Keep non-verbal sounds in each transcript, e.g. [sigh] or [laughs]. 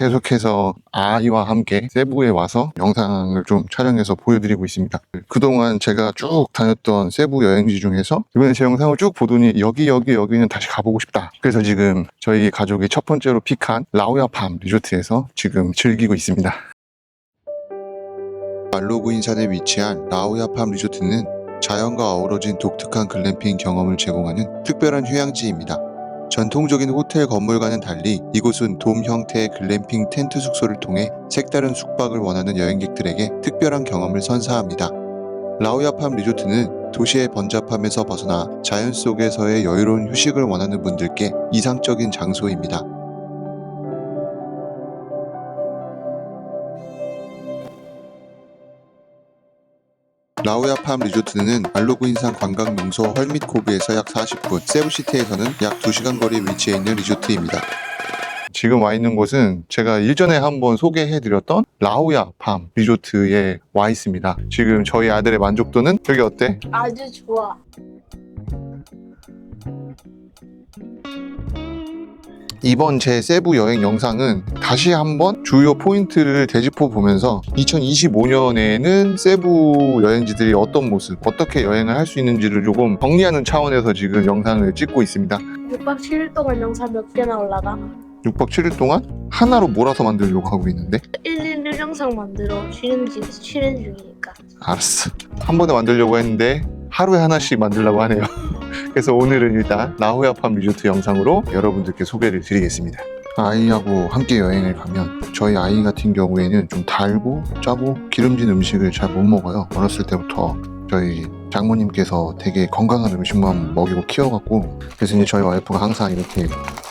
계속해서 아이와 함께 세부에 와서 영상을 좀 촬영해서 보여드리고 있습니다. 그동안 제가 쭉 다녔던 세부 여행지 중에서 이번에 제 영상을 쭉 보더니 여기 여기 여기는 다시 가보고 싶다. 그래서 지금 저희 가족이 첫 번째로 픽한 라오야팜 리조트에서 지금 즐기고 있습니다. 말로구인산에 위치한 라오야팜 리조트는 자연과 어우러진 독특한 글램핑 경험을 제공하는 특별한 휴양지입니다. 전통적인 호텔 건물과는 달리 이곳은 돔 형태의 글램핑 텐트 숙소를 통해 색다른 숙박을 원하는 여행객들에게 특별한 경험을 선사합니다. 라오야팜 리조트는 도시의 번잡함에서 벗어나 자연 속에서의 여유로운 휴식을 원하는 분들께 이상적인 장소입니다. 라오야팜 리조트는 알로구인산 관광 명소 헐밋코브에서 약 40분, 세부시티에서는 약 2시간 거리에 위치해 있는 리조트입니다. 지금 와 있는 곳은 제가 일전에 한번 소개해드렸던 라오야 팜 리조트에 와 있습니다. 지금 저희 아들의 만족도는 여기 어때? 아주 좋아. 이번 제 세부 여행 영상은 다시 한번 주요 포인트를 되짚어 보면서 2025년에는 세부 여행지들이 어떤 모습, 어떻게 여행을 할 수 있는지를 조금 정리하는 차원에서 지금 영상을 찍고 있습니다. 6박 7일 동안 영상 몇 개나 올라가? 6박 7일 동안 하나로 몰아서 만들려고 하고 있는데 1일 1 영상 만들어 쉬는 집 쉬는 중이니까. 알았어. 한 번에 만들려고 했는데 하루에 하나씩 만들려고 하네요. 그래서 오늘은 일단 라후야팜 리조트 영상으로 여러분들께 소개를 드리겠습니다. 아이하고 함께 여행을 가면 저희 아이 같은 경우에는 좀 달고 짜고 기름진 음식을 잘 못 먹어요. 어렸을 때부터 저희 장모님께서 되게 건강한 음식만 먹이고 키워갖고 그래서 이제 저희 와이프가 항상 이렇게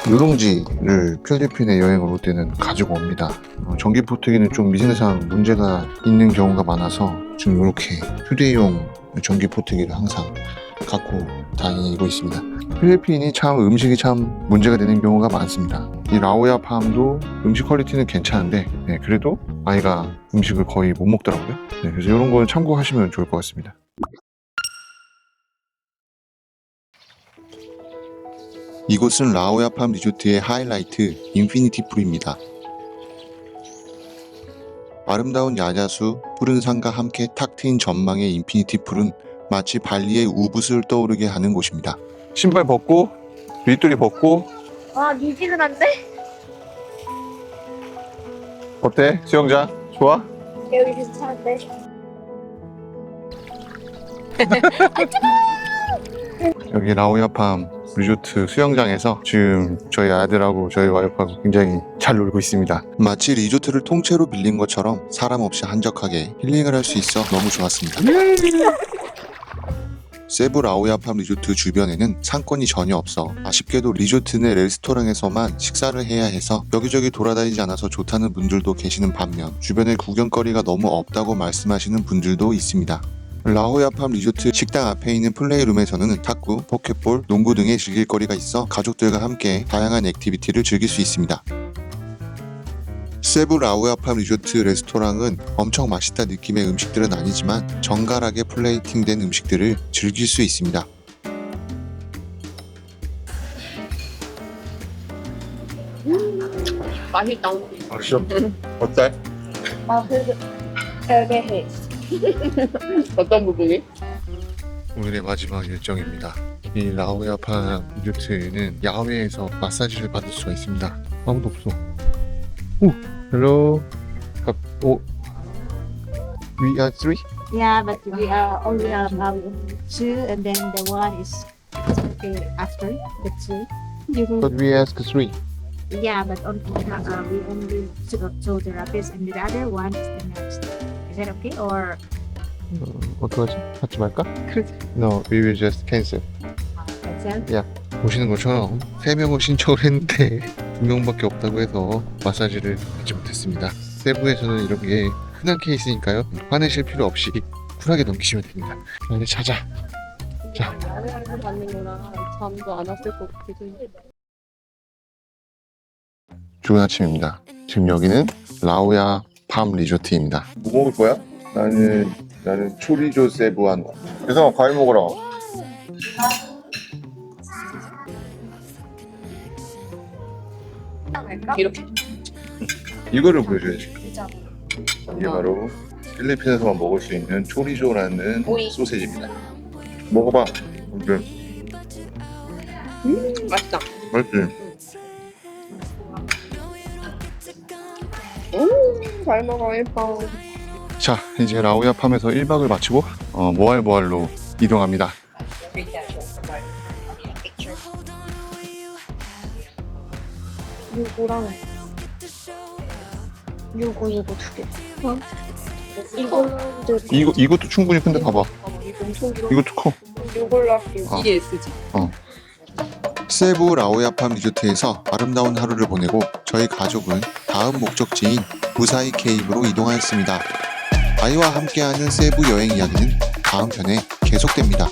누룽지를 필리핀에 여행을 올 때는 가지고 옵니다. 어, 전기 포트기는 좀 미생상 문제가 있는 경우가 많아서 지금 이렇게 휴대용 전기 포트기를 항상 갖고 다니고 있습니다. 필리핀이 참 음식이 참 문제가 되는 경우가 많습니다. 이 라오야 팜도 음식 퀄리티는 괜찮은데 네, 그래도 아이가 음식을 거의 못 먹더라고요. 네, 그래서 이런 건 참고하시면 좋을 것 같습니다. 이곳은 라오야팜 리조트의 하이라이트 인피니티 풀입니다. 아름다운 야자수, 푸른 산과 함께 탁 트인 전망의 인피니티 풀은 마치 발리의 우붓을 떠오르게 하는 곳입니다. 신발 벗고 윗돌이 벗고 와 미지근한데? 어때? 수영장 좋아? [laughs] 여기 괜찮은데? 여기 라오야팜 리조트 수영장에서 지금 저희 아들하고 저희 와이프하고 굉장히 잘 놀고 있습니다. 마치 리조트를 통째로 빌린 것처럼 사람 없이 한적하게 힐링을 할 수 있어 너무 좋았습니다. 세부 라오야팜 리조트 주변에는 상권이 전혀 없어 아쉽게도 리조트 내 레스토랑에서만 식사를 해야 해서 여기저기 돌아다니지 않아서 좋다는 분들도 계시는 반면 주변에 구경거리가 너무 없다고 말씀하시는 분들도 있습니다. 라오야팜 리조트 식당 앞에 있는 플레이룸에서는 탁구, 포켓볼, 농구 등의 즐길 거리가 있어 가족들과 함께 다양한 액티비티를 즐길 수 있습니다. 세부 라오야팜 리조트 레스토랑은 엄청 맛있다 느낌의 음식들은 아니지만 정갈하게 플레이팅된 음식들을 즐길 수 있습니다. 맛있다. 맛있어? 어때? 맛을 되게 해. 어떤 부분이? 오늘의 마지막 일정입니다. 이 라오야팜 리조트에는 야외에서 마사지를 받을 수가 있습니다. 아무도 없어. 오, 헬로. 가- 오, we are three. Yeah, but we are only um, two, and then the one is okay after the two. You can, But we ask three. yeah, but only uh, we only two, two therapists, and the other one is the next. Is that okay or? 어, 어떡하지? 하지 말까? 그러지. No, we will just cancel. That's it? 보시는 것처럼 세 명을 신청을 했는데 두 명밖에 없다고 해서 마사지를 받지 못했습니다. 세부에서는 이렇게 흔한 케이스니까요. 화내실 필요 없이 쿨하게 넘기시면 됩니다. 자, 이제 자자. 나를 받는구나. 잠도 안 왔을 것 같기도 해. 좋은 아침입니다. 지금 여기는 라오야 팜 리조트입니다. 뭐 먹을 거야? 나는 나는 초리조 세부한. 그래서 과일 먹으라. 이렇게. 이거를 보여줘야지. 이게 바로 필리핀에서만 먹을 수 있는 초리조라는 오이. 소세지입니다. 먹어봐. 이게 음, 맛있다. 맛있지? 음, 잘 먹어, 예뻐. 자, 이제 라오야 팜에서 1박을 마치고 어, 모알모알로 이동합니다. 요거랑 요거 요거 두 개. 어? 이거는 이거 이것도 충분히 큰데 봐봐. 이거 엄청 길어. 이것도 커. 요걸로 할게요. 어. 이게 S지. 세부 라오야팜 리조트에서 아름다운 하루를 보내고 저희 가족은 다음 목적지인 무사히 케이브로 이동하였습니다. 아이와 함께하는 세부 여행 이야기는 다음 편에 계속됩니다.